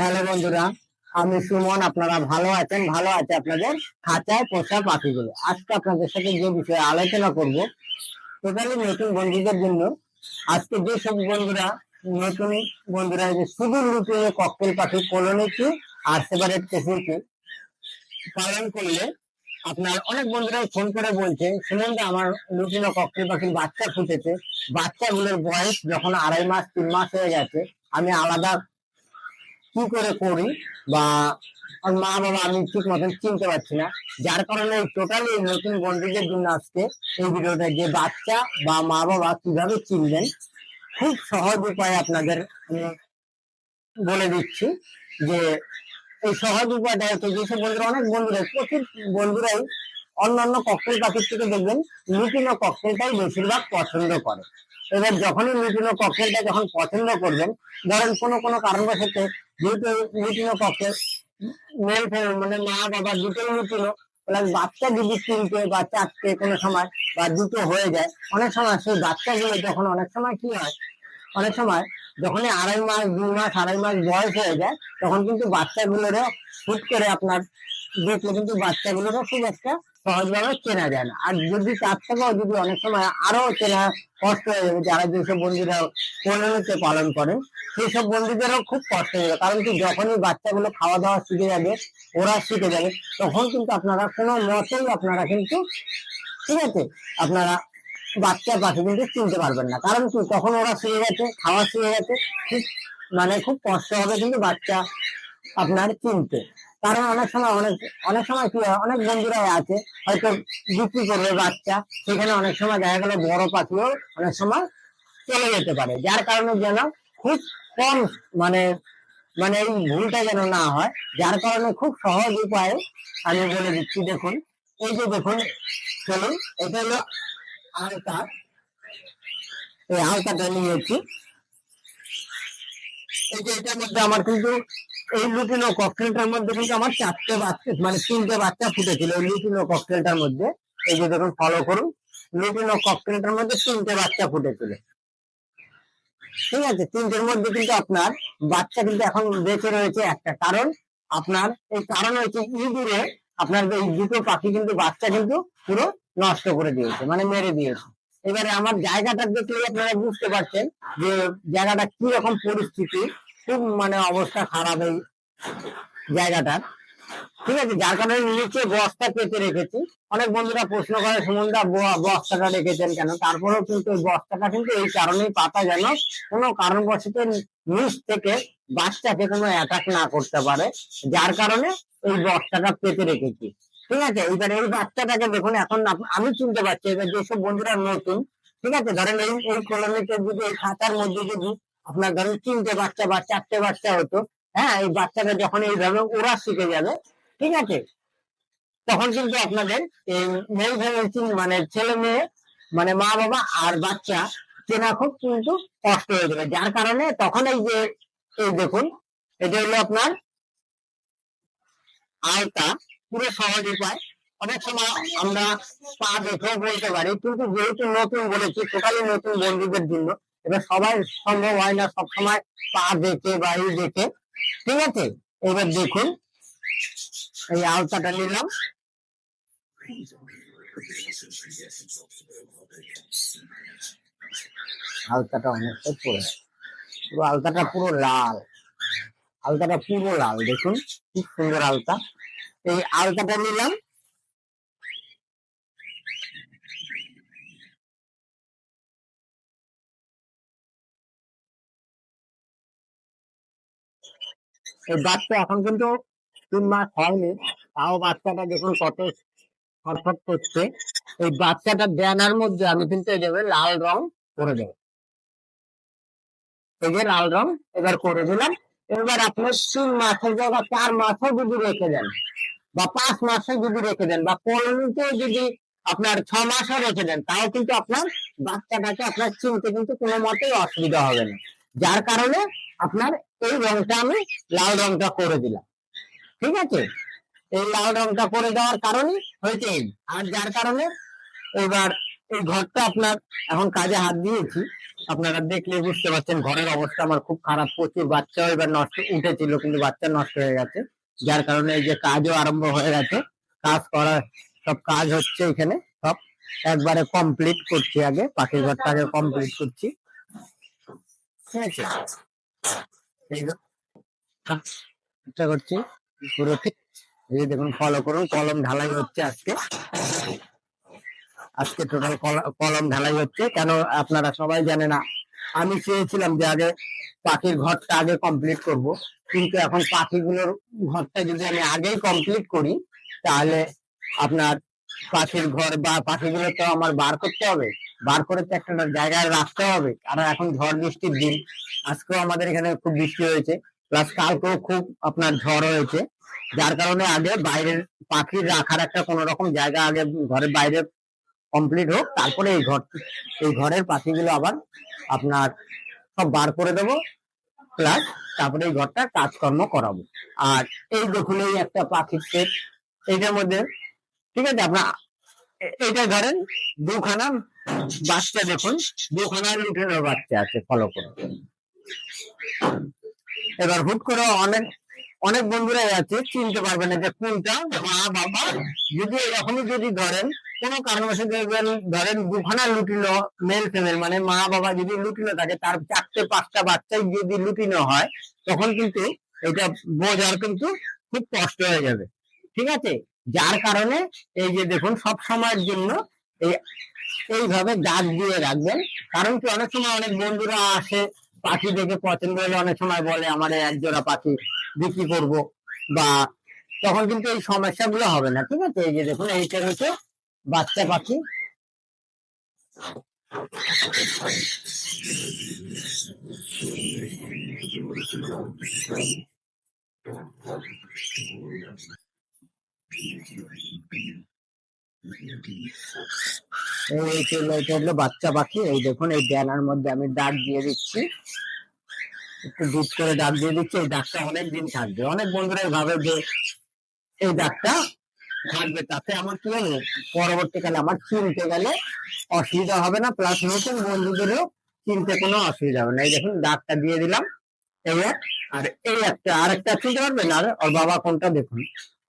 Hello বন্ধুরা, আমি সুমন, আপনারা ভালো আছেন? ভালো আছে আপনাদের খাঁচায় পোষা পাখিগুলো। আজকে আপনাদের সাথে যে বিষয়ে আলোচনা করব, টোটালি নতুন বন্ধুদের জন্য, আজকে যে সব বন্ধুরা, নতুন বন্ধুরা যে শুধু রুটিনে ককটেল পাখি কলোনিটি আর সেপারেট কেসিটি পালন করলে আপনার অনেক বন্ধুরাই ফোন করে বলছে, সুমন দা, আমার লুটিনো ককটেল পাখির বাচ্চা ফুটেছে। বাচ্চাগুলোর বয়স যখন আড়াই মাস, তিন মাস হয়ে গেছে, আমি আলাদা কি করে করি? বা মা বাবা আমি ঠিক মতন চিনতে পারছি না। যার কারণে টোটালি নতুন বন্ধুদের জন্য আজকে এই ভিডিওটা যে বাচ্চা বা মা বাবা কীভাবে চিনবেন, খুব সহজ উপায়ে আপনাদের আমি বলে দিচ্ছি যে এই সহজ উপায়টা হচ্ছে যেসব বন্ধুরা, অনেক বন্ধুরা প্রচুর বন্ধুরাই অন্যান্য ককটেল পাখির থেকে দেখবেন লুটিনো ককটেলটাই বেশিরভাগ পছন্দ করে। এবার যখনই লুটিনো ককটেলটা যখন পছন্দ করবেন, ধরেন কোনো কোনো কারণবশত মেল ফেমেল মানে মা, বাবা দুটোই লুটিনো বাচ্চা যদি তিনটে বা চারটে কোনো সময়, বা দুটো হয়ে যায়। অনেক সময় সেই বাচ্চাগুলো যখন, অনেক সময় কি হয়, অনেক সময় যখনই আড়াই মাস দুই মাস, আড়াই মাস বয়স হয়ে যায়, তখন কিন্তু বাচ্চাগুলোরও হুট করে আপনার দেখলে কিন্তু বাচ্চাগুলোরও খুব একটা সহজভাবে চেনা যায় না। আর যদি তার থেকেও যদি অনেক সময় আরও চেনা কষ্ট হয়ে যাবে, যারা যেসব বন্ধুরা পরিণতি পালন করেন সেসব বন্ধুদেরও খুব কষ্ট হয়ে যাবে। কারণ কি, যখনই বাচ্চাগুলো খাওয়া দাওয়া শিখে যাবে, ওরা শিখে যাবে, তখন কিন্তু আপনারা কোনো মতেই আপনারা কিন্তু, ঠিক আছে, আপনারা বাচ্চা পাখি কিন্তু চিনতে পারবেন না। কারণ কি তখন ওরা শিখে গেছে, খাওয়া শিখে গেছে খুব মানে খুব কষ্ট হবে কিন্তু বাচ্চা আপনার চিনতে। কারণ অনেক সময় অনেক অনেক সময় কি হয়, অনেক বন্ধুরাই আছে, হয়তো বিক্রি করবে বাচ্চা, সেখানে অনেক সময় দেখা গেল বড় পাখিও অনেক সময় চলে যেতে পারে। যার কারণে যেন খুব কম মানে মানে এই ভুলটা যেন না হয়, যার কারণে খুব সহজ উপায়ে আমি বলে দিচ্ছি, দেখুন, এই যে দেখুন, চলুন, এটা হলো আলতা। এই আলতাটা নিয়েছি। এই যে এটার মধ্যে আমার কিন্তু এই লুটিনো ককটেলটার মধ্যে কিন্তু আমার চারটে বাচ্চা মানে তিনটে বাচ্চা ফুটেছিল এই লুটিনো ককটেলটার মধ্যে। এই যে দেখুন ফলো করুন। লুটিনো ককটেলটার মধ্যে তিনটে বাচ্চা ফুটেছিল। ঠিক আছে, তিনটের মধ্যে কিন্তু আপনার বাচ্চা কিন্তু এখন বেঁচে রয়েছে একটা কারণ। আপনার এই কারণ হচ্ছে ইঁদুরে আপনার এই দুটো পাখি কিন্তু বাচ্চা কিন্তু পুরো নষ্ট করে দিয়েছে মানে মেরে দিয়েছে। এবারে আমার জায়গাটা দেখলেই আপনারা বুঝতে পারছেন যে জায়গাটা কি রকম পরিস্থিতি খুব মানে অবস্থা খারাপ এই জায়গাটার ঠিক আছে, যার কারণে নিচে বস্তা পেতে রেখেছি। অনেক বন্ধুরা প্রশ্ন করে সুমনদা বস্তাটা রেখেছেন কেন? তারপরেও কিন্তু বস্তাটা কিন্তু এই কারণেই পাতা যেন কোনো কারণবশত নিচ থেকে বাচ্চাকে কোনো অ্যাটাক না করতে পারে, যার কারণে এই বস্তাটা পেতে রেখেছি। ঠিক আছে, এবার এই বাচ্চাটাকে দেখুন, এখন আমি চিনতে পারছি। এবার যেসব বন্ধুরা নতুন, ঠিক আছে, ধরেন এই এই কলোনিতে যদি এই খাতার মধ্যে যদি আপনার ধরেন তিনটে বাচ্চা বা চারটে বাচ্চা হতো হ্যাঁ এই বাচ্চাটা যখন এইভাবে ওরা শিখে যাবে, ঠিক আছে? তখন কিন্তু আপনাদের এই মেল ফেমেল মানে ছেলে মেয়ে মানে মা বাবা আর বাচ্চা চেনা খুব কিন্তু কষ্ট হয়ে যাবে। যার কারণে তখন এই যে, এই দেখুন, এটা হলো আপনার আলতা পুরো সহজ উপায়। অনেক সময় আমরা পা দেখেও বলতে পারি, কিন্তু যেহেতু নতুন বলেছি টোটালি নতুন বন্ধুদের জন্য এবার সবাই সম্ভব হয় না, সবসময় পা দেখে বা এই দেখে ঠিক আছে? এবার দেখুন, এই আলতাটা নিলাম। আলতাটা অনেকটা পড়ে পুরো আলতাটা পুরো লাল। আলতাটা পুরো লাল, দেখুন খুব সুন্দর আলতা। এই আলতাটা নিলাম। বাচ্চা এখন কিন্তু তিন মাস হয়নি, তাও বাচ্চাটা দেখুন কত ছটফট করছে। এই বাচ্চাটা ব্যানার মধ্যে আমি কিন্তু এই দেবে লাল রং করে দেবো। এই যে লাল রং এবার করে দিলাম, এবার আপনার তিন মাসের জায়গা চার মাসও যদি রেখে দেন বা পাঁচ মাসে যদি রেখে দেন বা পনেরোতে যদি আপনার ছ মাসও রেখে দেন, তাও কিন্তু আপনার বাচ্চাটাকে আপনার চিনতে কিন্তু কোনো মতেই অসুবিধা হবে না। যার কারণে আপনার এই রংটা আমি লাল রংটা করে দিলাম। ঠিক আছে? এই লাল রংটা করে দেওয়ার কারণে হয়েছে এই। আর যার কারণে এবার এই ঘরটা আপনার এখন কাজে হাত দিয়েছি। আপনারা দেখলে বুঝতে পারছেন ঘরের অবস্থা আমার খুব খারাপ। প্রচুর বাচ্চাও এবার নষ্ট উঠেছিল, কিন্তু বাচ্চা নষ্ট হয়ে গেছে। যার কারণে এই যে কাজও আরম্ভ হয়ে গেছে। কাজ করা, সব কাজ হচ্ছে এখানে, সব একবারে কমপ্লিট করছি আগে পাখির ঘরটা আগে কমপ্লিট করছি। ঠিক আছে? চেষ্টা করছি পুরো ঠিক। এই দেখুন ফলো করুন, কলম ঢালাই হচ্ছে আজকে। আজকে টোটাল কলম ঢালাই হচ্ছে, কেন আপনারা সবাই জানে না। আমি চেয়েছিলাম যে আগে পাখির ঘরটা আগে কমপ্লিট করব, কিন্তু এখন পাখিগুলোর ঘরটা যদি আমি আগেই কমপ্লিট করি, তাহলে আপনার পাখির ঘর বা পাখিগুলো তো আমার বার করতে হবে। বার করে তো একটা জায়গায় রাখতে হবে। কারণ এখন ঝড় বৃষ্টির দিন। আজকেও আমাদের এখানে খুব বৃষ্টি হয়েছে। প্লাস কালকেও খুব আপনার ঝড় হয়েছে। যার কারণে আগে বাইরের পাখির রাখার একটা কোন রকম জায়গা আগে ঘরের বাইরে কমপ্লিট হোক, তারপরে এই ঘর, এই ঘরের পাখিগুলো আবার আপনার সব বার করে দেবো। প্লাস তারপরে এই ঘরটা কাজকর্ম করাবো। আর এই দেখুন, এই একটা পাখির সেট এইটার মধ্যে, ঠিক আছে, আপনার এইটা ধরেন দুখানা বাচ্চা দেখুন, দুখানা লুটের বাচ্চা আছে ফলো করে এবার হুট করে অনেক অনেক বন্ধুরা আছে, চিনতে পারবে না যে কোনটা, মা, বাবা, যদি এরকমই যদি ধরেন, কোনো কারণবশত দেখবেন, ধরেন দুখানা লুটিনো মেল ফিমেল মানে মা, বাবা যদি লুটিনো থাকে, তার চারটে, পাঁচটা বাচ্চাই যদি লুটিনো হয়, তখন কিন্তু এটা বোঝার কিন্তু খুব কষ্ট হয়ে যাবে। ঠিক আছে? যার কারণে এই যে দেখুন, সব সময়ের জন্য এই, এইভাবে দাগ দিয়ে রাখবেন। কারণ কি, অনেক সময় অনেক বন্ধুরা আসে, পাখি দেখে পছন্দ হলে অনেক সময় বলে, আমার এক জোড়া পাখি বিক্রি করব। বা তখন কিন্তু এই সমস্যাগুলো হবে না, ঠিক আছে? এই যে দেখুন, এইটা হচ্ছে বাচ্চা পাখি। বাচ্চা পাখি, এই দেখুন, এই ড্যানার মধ্যে আমি দাগ দিয়ে দিচ্ছি। একটু দুধ করে দাগ দিয়ে দিচ্ছি, এই দাগটা অনেক দিন থাকবে। অনেক বন্ধুরা ভাবে যে এই দাগটা থাকবে, তাতে আমার কি হবে পরবর্তীকালে আমার চিনতে গেলে অসুবিধা হবে না প্লাস নতুন বন্ধুদেরও চিনতে কোনো অসুবিধা হবে না। এই দেখুন, দাগটা দিয়ে দিলাম এক আর এই একটা আর একটা চিনতে পারবেন? আর ওর বাবা কোনটা দেখুন।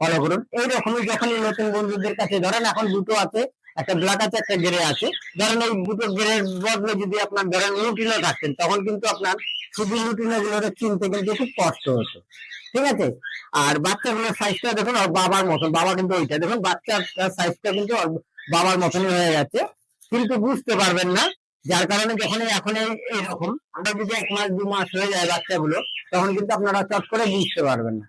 ফলো করুন। এইরকমই যখনই নতুন বন্ধুদের কাছে ধরেন এখন দুটো আছে, একটা ব্ল্যাক আছে, একটা গ্রে আছে। ধরেন এই দুটো গ্রের বদলে যদি আপনার ধরেন লুটিনো থাকতেন, তখন কিন্তু আপনার শুধু লুটিনো গুলোকে চিনতে কিন্তু খুব কষ্ট হতো। ঠিক আছে? আর বাচ্চাগুলোর সাইজটা দেখুন, ওর বাবার মতন। বাবা কিন্তু ওইটা। দেখুন, বাচ্চার সাইজটা কিন্তু বাবার মতনই হয়ে গেছে। কিন্তু বুঝতে পারবেন না, যার কারণে যখন এখন এইরকম, আমরা যদি এক মাস, দু মাস হয়ে যায় বাচ্চাগুলো, তখন কিন্তু আপনারা চট করে বুঝতে পারবেন না।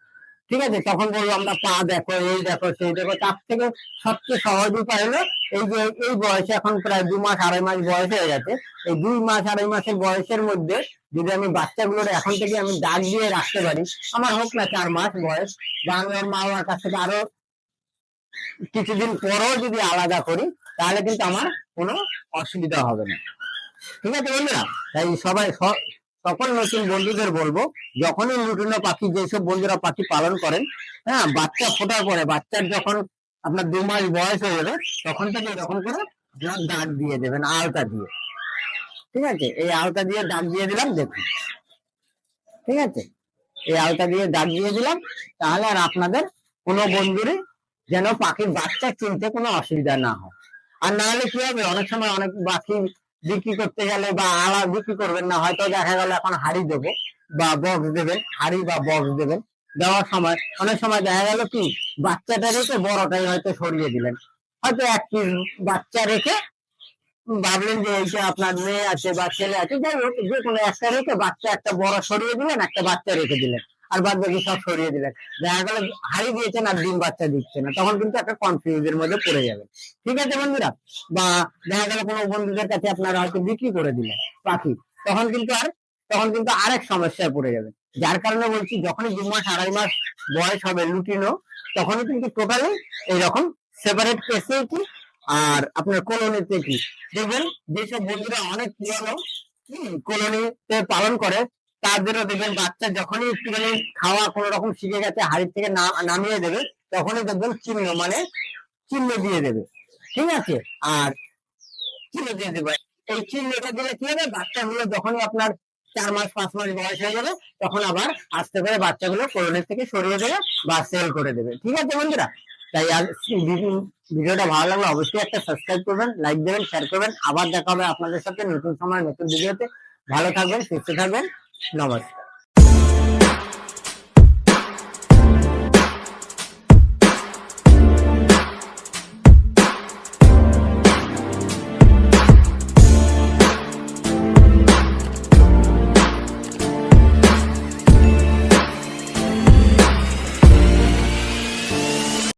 ঠিক আছে? তখন বলব আমরা পা দেখো, এই দেখো, সেই দেখো। তার থেকে সবচেয়ে সহজ উপায় হলো, এই যে এই বয়সে এখন প্রায় দু মাস আড়াই মাস বয়স হয়ে গেছে, এই দুই মাস আড়াই মাসের বয়সের মধ্যে যদি আমি বাচ্চাগুলোর এখন থেকে আমি দাগ দিয়ে রাখতে পারি, আমার হোক না চার মাস বয়স বা আমি ওর মা বাবার কাছ থেকে আরও কিছুদিন পরেও যদি আলাদা করি, তাহলে কিন্তু আমার কোনো অসুবিধা হবে না। ঠিক আছে বন্ধুরা? তাই সবাই সকল নতুন বন্ধুদের বলব, যখনই লুটিনো পাখি যেসব বন্ধুরা পাখি পালন করেন হ্যাঁ বাচ্চা ফোটার পরে, বাচ্চার যখন আপনার দু মাস বয়স হয়ে যাবে তখন থেকে এরকম করে দাগ দিয়ে দেবেন, আলতা দিয়ে। ঠিক আছে? এই আলতা দিয়ে দাগ দিয়ে দিলাম, দেখুন। ঠিক আছে? এই আলতা দিয়ে দাগ দিয়ে দিলাম, তাহলে আর আপনাদের কোনো বন্ধুরই যেন পাখির বাচ্চা চিনতে কোনো অসুবিধা না হয়। আর না হলে কি হবে? অনেক সময় অনেক পাখি বিক্রি করতে গেলে বা আলা বিক্রি করবেন না, হয়তো দেখা গেল এখন হাড়ি দেবো বা বক্স দেবেন, হাড়ি বা বক্স দেবেন। দেওয়ার সময়, অনেক সময় দেখা গেল কি, বাচ্চাটা রেখে বড়টাই হয়তো সরিয়ে দিলেন। হয়তো এক পিস বাচ্চা রেখে ভাবলেন যে এইটা আপনার মেয়ে আছে বা ছেলে আছে, যাই হোক, যে কোনো একটা রেখে বাচ্চা একটা বড় সরিয়ে দিলেন, একটা বাচ্চা রেখে দিলেন। আর বাদ বাকি সব সরিয়ে দিলেন। দেখা গেল হারিয়ে দিয়েছেন আর ডিম বাচ্চা দিচ্ছে না। তখন কিন্তু একটা কনফিউজের মধ্যে পড়ে যাবে ঠিক আছে বন্ধুরা? বা দেখা গেল কোনো বন্ধুদের কাছে আপনারা হয়তো বিক্রি করে দিলেন পাখি। তখন কিন্তু আর, তখন কিন্তু আরেক সমস্যায় পড়ে যাবে যার কারণে বলছি, যখনই দু মাস, আড়াই মাস বয়স হবে লুটিনো, তখনই কিন্তু টোটালি এইরকম সেপারেট কেসে কি আর আপনার কলোনিতে কি? দেখবেন, যেসব বন্ধুরা অনেক পুরানো কলোনিতে পালন করে তাদেরও দেখবেন বাচ্চা যখনই একটুখানি খাওয়া কোনো রকম শিখে গেছে, হাড়ির থেকে নামিয়ে দেবে, তখনই দেখবেন চিহ্ন মানে চিহ্ন দিয়ে দেবে। ঠিক আছে? আর চিহ্ন দিয়ে দেবে। এই চিহ্নটা দিলে কি হবে? বাচ্চাগুলো যখনই আপনার চার মাস, পাঁচ মাস বয়স হয়ে যাবে, তখন আবার আস্তে করে বাচ্চাগুলো কোলনের থেকে সরিয়ে দেবে বা সেল করে দেবে। ঠিক আছে বন্ধুরা? তাই ভিডিও- ভিডিওটা ভালো লাগলে অবশ্যই একটা সাবস্ক্রাইব করবেন লাইক দেবেন শেয়ার করবেন। আবার দেখা হবে আপনাদের সাথে নতুন সময়, নতুন ভিডিওতে। ভালো থাকবেন, সুস্থ থাকবেন। নমস্কার